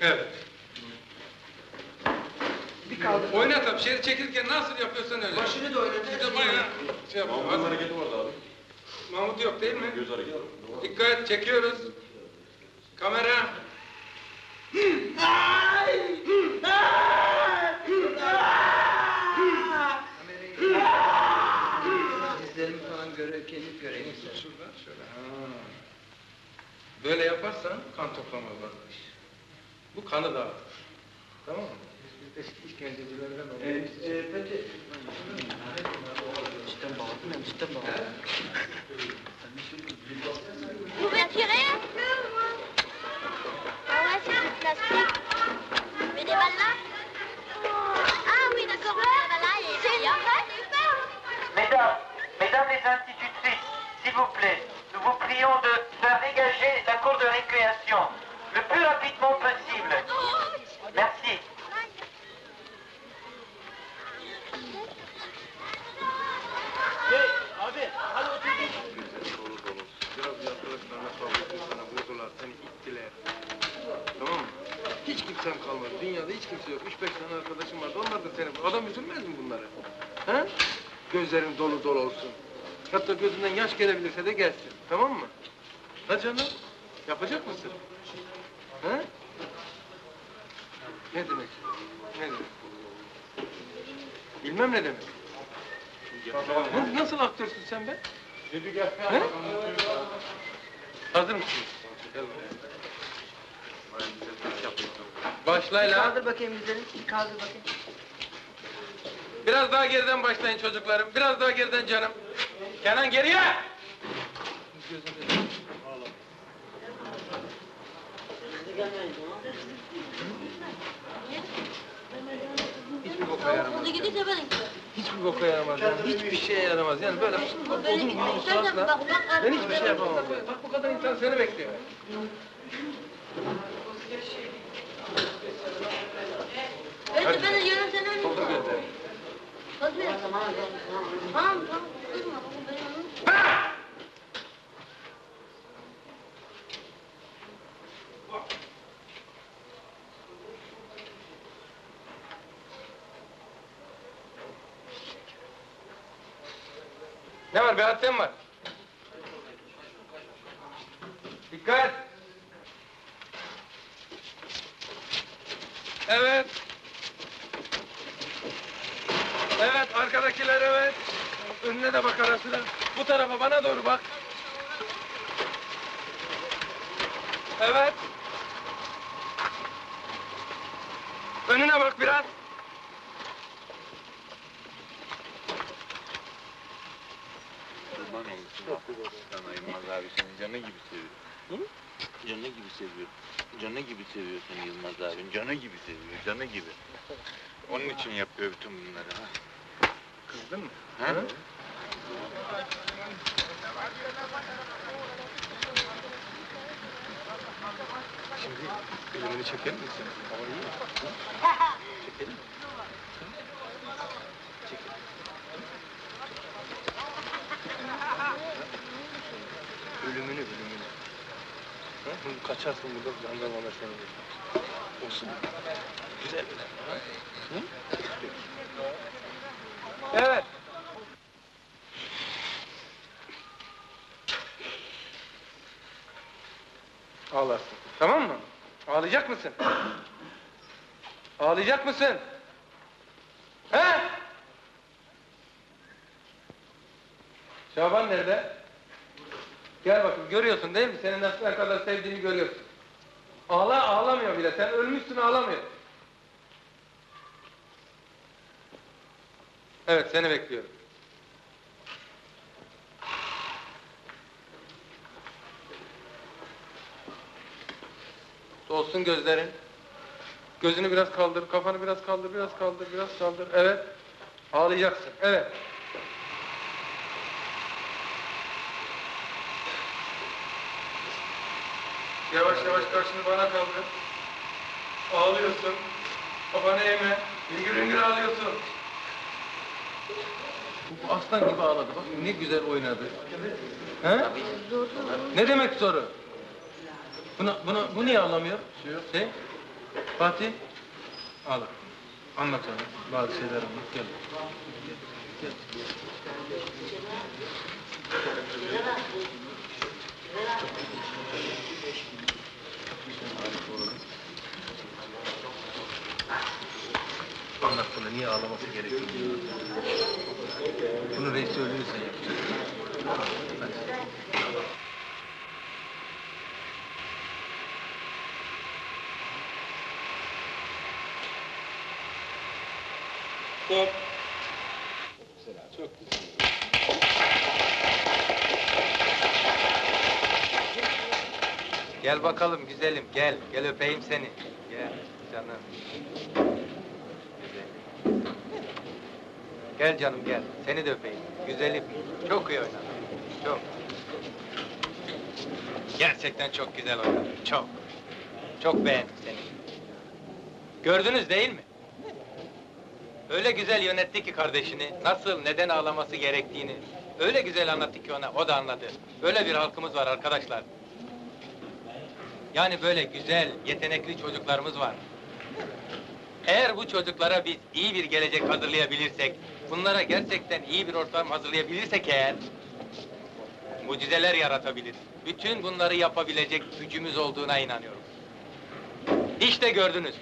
Evet. Bir kaldır. Oyna tabii. Şeri çekilirken nasıl yapıyorsan öyle. Başını da oynat. Bir de bayağı şey yapıyor. Mahmut'un Hadi. hareketi vardı abi. Mahmut yok değil mi? Göz hareketi. Dikkat çekiyoruz. Kamera. Dizlerimi falan göre, kemik göreyim. Şuradan şöyle. Ha. Böyle yaparsan kan toplamaz arkadaş. Bu kanı dağıtır. Tamam mı? Biz de eski işkencecilerden oluyoruz. e, peki. Cidden bağladın ya, cidden bağladın. Rapidement possible. Merci. Dolu dolu. Biraz bir arkadaşlarına vurdular, seni ittiler. Tamam? Hiç kimsen kalmadı. Dünyada hiç kimse yok. Üç beş tane arkadaşım vardı. Onlar da seni... Adam üzülmez mi bunlara? Ha? Gözlerin dolu dolu olsun. Hatta gözünden yaş gelebilirse de gelsin. Tamam mı? Ha canım? Yapacak mısın? Ha? Ne demek? Ne demek? Bilmem ne demek. Nasıl, nasıl aktörsün sen be? Dedi gel. He? Hazır mısın? Başlayla. Kaldır bakayım dizlerini, kaldır bakayım. Biraz daha geriden başlayın çocuklarım. Biraz daha geriden canım. Kenan geriye! Hiçbir est guidé, c'est pas Hiçbir boka yaramaz yani. Hiçbir şeye yaramaz yani böyle odun suratla ben hiçbir şey yapamam. Bak bu kadar insan seni bekliyor. Evet, ben de yarın seni oynayayım. Doldur gözlerini. Hadi ya. Tamam, tamam. Kızma, benim yanım. Ne var bir hadden var. Dikkat. Evet. Evet arkadakiler evet. Önüne de bak ara. Bu tarafa bana doğru bak. Evet. Önüne bak biraz. Sana Yılmaz abi seni canı gibi seviyor. Hı? Canı gibi seviyor. Canı gibi seviyor seni Yılmaz abin. Canı gibi seviyor, canı gibi. Onun için yapıyor bütün bunları ha. Kızdın mı? Ha? Şimdi filmini çekelim mi sen? Çekelim mi? Çekelim. Ölümünü, ölümünü. Ha? Bunu kaçarsın burada, jandarmalar seni bulur. Olsun? Güzel. Evet. Ağlarsın. Tamam mı? Ağlayacak mısın? Ağlayacak mısın? He? Şaban nerede? Gel bakayım, görüyorsun değil mi? Senin ne kadar sevdiğini görüyorsun. Ağla, ağlamıyor bile. Sen ölmüşsün, ağlamıyor. Evet, seni bekliyorum. Dolsun gözlerin. Gözünü biraz kaldır, kafanı biraz kaldır, biraz kaldır, biraz kaldır. Evet. Ağlayacaksın. Evet. Yavaş yavaş karşını bana kaldır. Ağlıyorsun. Kafanı eğme. Hüngür hüngür ağlıyorsun. Aslan gibi ağladı. Bak ne güzel oynadı. He? Ne demek soru? Buna, buna, bu niye ağlamıyor? Şey? Fatih, al. Anlat ona, bazı şeyler anlat. Gel. Bana niye ağlaması gerektiğini. Bunu reis söylüyorsa yapacaksın. Hadi. Stop. Çok güzel. Gel bakalım güzelim, gel. Gel öpeyim seni. Gel canım. Güzelim. Gel canım gel. Seni de öpeyim. Güzelim. Çok iyi oynadın. Çok. Gerçekten çok güzel oynadın. Çok. Çok beğendim seni. Gördünüz değil mi? Öyle güzel yönetti ki kardeşini, nasıl, neden ağlaması gerektiğini. Öyle güzel anlattı ki ona, o da anladı. Böyle bir halkımız var arkadaşlar. Yani böyle güzel, yetenekli çocuklarımız var. Eğer bu çocuklara biz iyi bir gelecek hazırlayabilirsek, bunlara gerçekten iyi bir ortam hazırlayabilirsek eğer, mucizeler yaratabilir. Bütün bunları yapabilecek gücümüz olduğuna inanıyorum. İşte gördünüz.